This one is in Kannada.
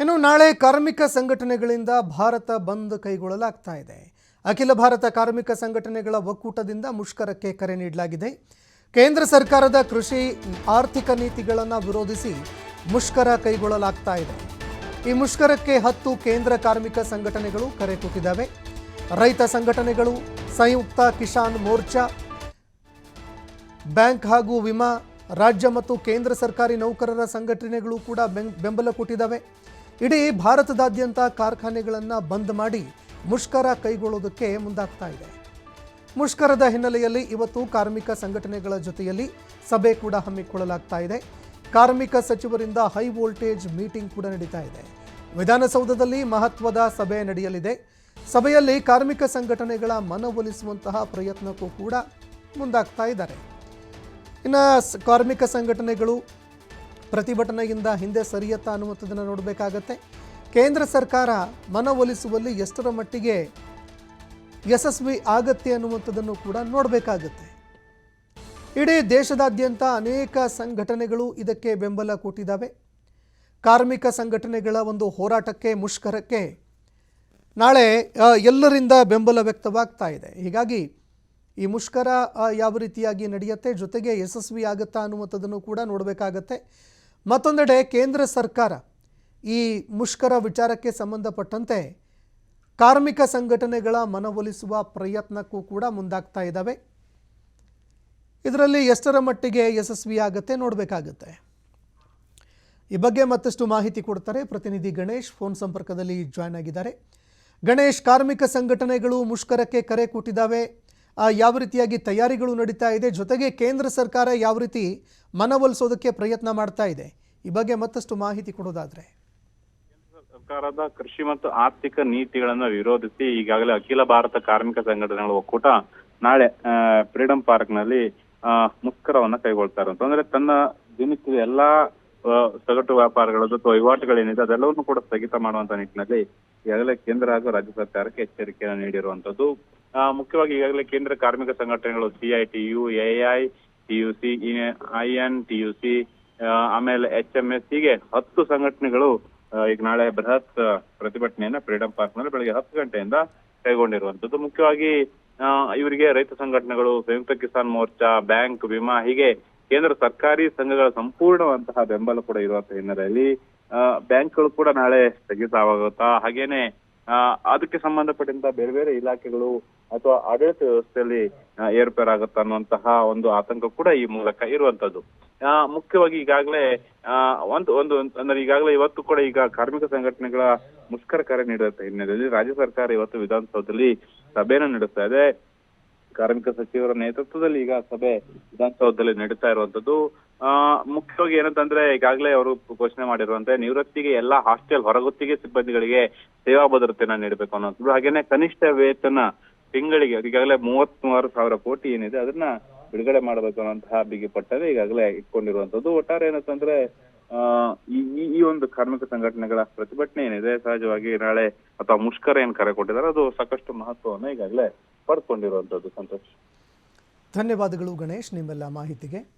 ಇನ್ನು ನಾಳೆ ಕಾರ್ಮಿಕ ಸಂಘಟನೆಗಳಿಂದ ಭಾರತ ಬಂದ್ ಕೈಗೊಳ್ಳಲಾಗ್ತಾ ಇದೆ. ಅಖಿಲ ಭಾರತ ಕಾರ್ಮಿಕ ಸಂಘಟನೆಗಳ ಒಕ್ಕೂಟದಿಂದ ಮುಷ್ಕರಕ್ಕೆ ಕರೆ ನೀಡಲಾಗಿದೆ. ಕೇಂದ್ರ ಸರ್ಕಾರದ ಕೃಷಿ, ಆರ್ಥಿಕ ನೀತಿಗಳನ್ನು ವಿರೋಧಿಸಿ ಮುಷ್ಕರ ಕೈಗೊಳ್ಳಲಾಗ್ತಾ ಇದೆ. ಈ ಮುಷ್ಕರಕ್ಕೆ ಹತ್ತು ಕೇಂದ್ರ ಕಾರ್ಮಿಕ ಸಂಘಟನೆಗಳು ಕರೆ ಕೊಟ್ಟಿದ್ದಾವೆ. ರೈತ ಸಂಘಟನೆಗಳು, ಸಂಯುಕ್ತ ಕಿಸಾನ್ ಮೋರ್ಚಾ, ಬ್ಯಾಂಕ್ ಹಾಗೂ ವಿಮಾ, ರಾಜ್ಯ ಮತ್ತು ಕೇಂದ್ರ ಸರ್ಕಾರಿ ನೌಕರರ ಸಂಘಟನೆಗಳು ಕೂಡ ಬೆಂಬಲ ಕೊಟ್ಟಿದ್ದಾವೆ. ಇಡೀ ಭಾರತದಾದ್ಯಂತ ಕಾರ್ಖಾನೆಗಳನ್ನು ಬಂದ್ ಮಾಡಿ ಮುಷ್ಕರ ಕೈಗೊಳ್ಳೋದಕ್ಕೆ ಮುಂದಾಗ್ತಾ ಇದೆ. ಮುಷ್ಕರದ ಹಿನ್ನೆಲೆಯಲ್ಲಿ ಇವತ್ತು ಕಾರ್ಮಿಕ ಸಂಘಟನೆಗಳ ಜೊತೆಯಲ್ಲಿ ಸಭೆ ಕೂಡ ಹಮ್ಮಿಕೊಳ್ಳಲಾಗ್ತಾ ಇದೆ. ಕಾರ್ಮಿಕ ಸಚಿವರಿಂದ ಹೈ ವೋಲ್ಟೇಜ್ ಮೀಟಿಂಗ್ ಕೂಡ ನಡೀತಾ ಇದೆ. ವಿಧಾನಸೌಧದಲ್ಲಿ ಮಹತ್ವದ ಸಭೆ ನಡೆಯಲಿದೆ. ಸಭೆಯಲ್ಲಿ ಕಾರ್ಮಿಕ ಸಂಘಟನೆಗಳ ಮನವೊಲಿಸುವಂತಹ ಪ್ರಯತ್ನಕ್ಕೂ ಕೂಡ ಮುಂದಾಗ್ತಾ ಇದ್ದಾರೆ. ಇನ್ನು ಕಾರ್ಮಿಕ ಸಂಘಟನೆಗಳು ಪ್ರತಿಭಟನೆಯಿಂದ ಹಿಂದೆ ಸರಿಯತ್ತಾ ಅನ್ನುವಂಥದ್ದನ್ನು ನೋಡಬೇಕಾಗತ್ತೆ. ಕೇಂದ್ರ ಸರ್ಕಾರ ಮನವೊಲಿಸುವಲ್ಲಿ ಎಷ್ಟರ ಮಟ್ಟಿಗೆ ಯಶಸ್ವಿ ಆಗತ್ತೆ ಅನ್ನುವಂಥದ್ದನ್ನು ಕೂಡ ನೋಡಬೇಕಾಗತ್ತೆ. ಇಡೀ ದೇಶದಾದ್ಯಂತ ಅನೇಕ ಸಂಘಟನೆಗಳು ಇದಕ್ಕೆ ಬೆಂಬಲ ಕೊಟ್ಟಿದ್ದಾವೆ. ಕಾರ್ಮಿಕ ಸಂಘಟನೆಗಳ ಒಂದು ಹೋರಾಟಕ್ಕೆ, ಮುಷ್ಕರಕ್ಕೆ ನಾಳೆ ಎಲ್ಲರಿಂದ ಬೆಂಬಲ ವ್ಯಕ್ತವಾಗ್ತಾ ಇದೆ. ಹೀಗಾಗಿ ಈ ಮುಷ್ಕರ ಯಾವ ರೀತಿಯಾಗಿ ನಡೆಯುತ್ತೆ, ಜೊತೆಗೆ ಯಶಸ್ವಿ ಆಗುತ್ತಾ ಅನ್ನುವಂಥದ್ದನ್ನು ಕೂಡ ನೋಡಬೇಕಾಗತ್ತೆ. ಮತ್ತೊಂದೆಡೆ ಕೇಂದ್ರ ಸರ್ಕಾರ ಈ ಮುಷ್ಕರ ವಿಚಾರಕ್ಕೆ ಸಂಬಂಧಪಟ್ಟಂತೆ ಕಾರ್ಮಿಕ ಸಂಘಟನೆಗಳ ಮನವೊಲಿಸುವ ಪ್ರಯತ್ನಕ್ಕೂ ಕೂಡ ಮುಂದಾಗ್ತಾ ಇದ್ದಾವೆ. ಇದರಲ್ಲಿ ಎಷ್ಟರ ಮಟ್ಟಿಗೆ ಯಶಸ್ವಿ ಆಗುತ್ತೆ ನೋಡಬೇಕಾಗತ್ತೆ. ಈ ಬಗ್ಗೆ ಮತ್ತಷ್ಟು ಮಾಹಿತಿ ಕೊಡ್ತಾರೆ ಪ್ರತಿನಿಧಿ ಗಣೇಶ್. ಫೋನ್ ಸಂಪರ್ಕದಲ್ಲಿ ಜಾಯ್ನ್ ಆಗಿದ್ದಾರೆ. ಗಣೇಶ್, ಕಾರ್ಮಿಕ ಸಂಘಟನೆಗಳು ಮುಷ್ಕರಕ್ಕೆ ಕರೆ ಕೊಟ್ಟಿದ್ದಾವೆ. ಯಾವ ರೀತಿಯಾಗಿ ತಯಾರಿಗಳು ನಡೀತಾ ಇದೆ, ಜೊತೆಗೆ ಕೇಂದ್ರ ಸರ್ಕಾರ ಯಾವ ರೀತಿ ಮನವೊಲಿಸೋದಕ್ಕೆ ಪ್ರಯತ್ನ ಮಾಡ್ತಾ ಇದೆ, ಈ ಬಗ್ಗೆ ಮತ್ತಷ್ಟು ಮಾಹಿತಿ ಕೊಡೋದಾದ್ರೆ. ಸರ್ಕಾರದ ಕೃಷಿ ಮತ್ತು ಆರ್ಥಿಕ ನೀತಿಗಳನ್ನ ವಿರೋಧಿಸಿ ಈಗಾಗಲೇ ಅಖಿಲ ಭಾರತ ಕಾರ್ಮಿಕ ಸಂಘಟನೆಗಳ ಒಕ್ಕೂಟ ನಾಳೆ ಫ್ರೀಡಂ ಪಾರ್ಕ್ನಲ್ಲಿ ಮುಷ್ಕರವನ್ನ ಕೈಗೊಳ್ತಾರೆ. ಅಂತಂದ್ರೆ ತನ್ನ ದಿನಕ್ಕೆ ಎಲ್ಲಾ ಸಗಟು ವ್ಯಾಪಾರಗಳದ್ದು ಅಥವಾ ವಹಿವಾಟುಗಳೇನಿದೆ ಅದೆಲ್ಲವನ್ನು ಕೂಡ ಸ್ಥಗಿತ ಮಾಡುವಂತ ನಿಟ್ಟಿನಲ್ಲಿ ಈಗಾಗಲೇ ಕೇಂದ್ರ ಹಾಗೂ ರಾಜ್ಯ ಸರ್ಕಾರಕ್ಕೆ ಎಚ್ಚರಿಕೆಯನ್ನು ನೀಡಿರುವಂತದ್ದು ಮುಖ್ಯವಾಗಿ ಈಗಾಗಲೇ ಕೇಂದ್ರ ಕಾರ್ಮಿಕ ಸಂಘಟನೆಗಳು CITU AI TUC IN TUC ಆಮೇಲೆ ಎಚ್ ಎಂ ಎಸ್, ಹೀಗೆ ಹತ್ತು ಸಂಘಟನೆಗಳು ಈಗ ನಾಳೆ ಬೃಹತ್ ಪ್ರತಿಭಟನೆಯನ್ನ ಫ್ರೀಡಂ ಪಾರ್ಕ್ನಲ್ಲಿ ಬೆಳಗ್ಗೆ ಹತ್ತು ಗಂಟೆಯಿಂದ ಕೈಗೊಂಡಿರುವಂತದ್ದು ಮುಖ್ಯವಾಗಿ ಇವರಿಗೆ ರೈತ ಸಂಘಟನೆಗಳು, ಸಂಯುಕ್ತ ಕಿಸಾನ್ ಮೋರ್ಚಾ, ಬ್ಯಾಂಕ್, ವಿಮಾ, ಹೀಗೆ ಕೇಂದ್ರ ಸರ್ಕಾರಿ ಸಂಘಗಳ ಸಂಪೂರ್ಣವಂತಹ ಬೆಂಬಲ ಕೂಡ ಇರುವಂತಹ ಹಿನ್ನೆಲೆಯಲ್ಲಿ ಬ್ಯಾಂಕ್ಗಳು ಕೂಡ ನಾಳೆ ಸ್ಥಗಿತವಾಗುತ್ತಾ, ಹಾಗೇನೆ ಅದಕ್ಕೆ ಸಂಬಂಧಪಟ್ಟಂತ ಬೇರೆ ಬೇರೆ ಇಲಾಖೆಗಳು ಅಥವಾ ಆಡಳಿತ ವ್ಯವಸ್ಥೆಯಲ್ಲಿ ಏರ್ಪೇರಾಗುತ್ತ ಅನ್ನುವಂತಹ ಒಂದು ಆತಂಕ ಕೂಡ ಈ ಮೂಲಕ ಇರುವಂತದ್ದು. ಮುಖ್ಯವಾಗಿ ಈಗಾಗಲೇ ಒಂದು ಒಂದು, ಅಂದ್ರೆ ಈಗಾಗಲೇ ಇವತ್ತು ಕೂಡ ಈಗ ಕಾರ್ಮಿಕ ಸಂಘಟನೆಗಳ ಮುಷ್ಕರ ಕರೆ ನೀಡುವಂತ ಹಿನ್ನೆಲೆಯಲ್ಲಿ. ರಾಜ್ಯ ಸರ್ಕಾರ ಇವತ್ತು ವಿಧಾನಸೌಧದಲ್ಲಿ ಸಭೆಯನ್ನು ನಡೆಸ್ತಾ ಇದೆ. ಕಾರ್ಮಿಕ ಸಚಿವರ ನೇತೃತ್ವದಲ್ಲಿ ಈಗ ಸಭೆ ವಿಧಾನಸೌಧದಲ್ಲಿ ನಡೀತಾ ಇರುವಂತದ್ದು. ಆ, ಮುಖ್ಯವಾಗಿ ಏನಂತಂದ್ರೆ ಈಗಾಗಲೇ ಅವರು ಘೋಷಣೆ ಮಾಡಿರುವಂತೆ ನಿವೃತ್ತಿಗೆ ಎಲ್ಲಾ ಹಾಸ್ಟೆಲ್ ಹೊರಗುತ್ತಿಗೆ ಸಿಬ್ಬಂದಿಗಳಿಗೆ ಸೇವಾ ಭದ್ರತೆಯನ್ನ ನೀಡಬೇಕು ಅನ್ನೋದು ಹಾಗೇನೆ ಕನಿಷ್ಠ ವೇತನ ತಿಂಗಳಿಗೆ ಈಗಾಗಲೇ ಮೂವತ್ಮೂರು ಸಾವಿರ ಕೋಟಿ ಏನಿದೆ, ಅದನ್ನ ಬಿಡುಗಡೆ ಮಾಡಬೇಕು ಅನ್ನೋಂತಹ ಬಿಗಿ ಪಟ್ಟವೇ ಈಗಾಗಲೇ ಇಟ್ಕೊಂಡಿರುವಂತದ್ದು ಒಟ್ಟಾರೆ ಏನಂತಂದ್ರೆ ಈ- ಈ ಒಂದು ಕಾರ್ಮಿಕ ಸಂಘಟನೆಗಳ ಪ್ರತಿಭಟನೆ ಏನಿದೆ, ಸಹಜವಾಗಿ ನಾಳೆ ಅಥವಾ ಮುಷ್ಕರ ಏನ್ ಕರೆ ಕೊಟ್ಟಿದ್ದಾರೆ, ಅದು ಸಾಕಷ್ಟು ಮಹತ್ವವನ್ನು ಈಗಾಗಲೇ ಪಡ್ಕೊಂಡಿರುವಂತದ್ದು ಸಂತೋಷ್. ಧನ್ಯವಾದಗಳು ಗಣೇಶ್, ನಿಮ್ಮೆಲ್ಲ ಮಾಹಿತಿಗೆ.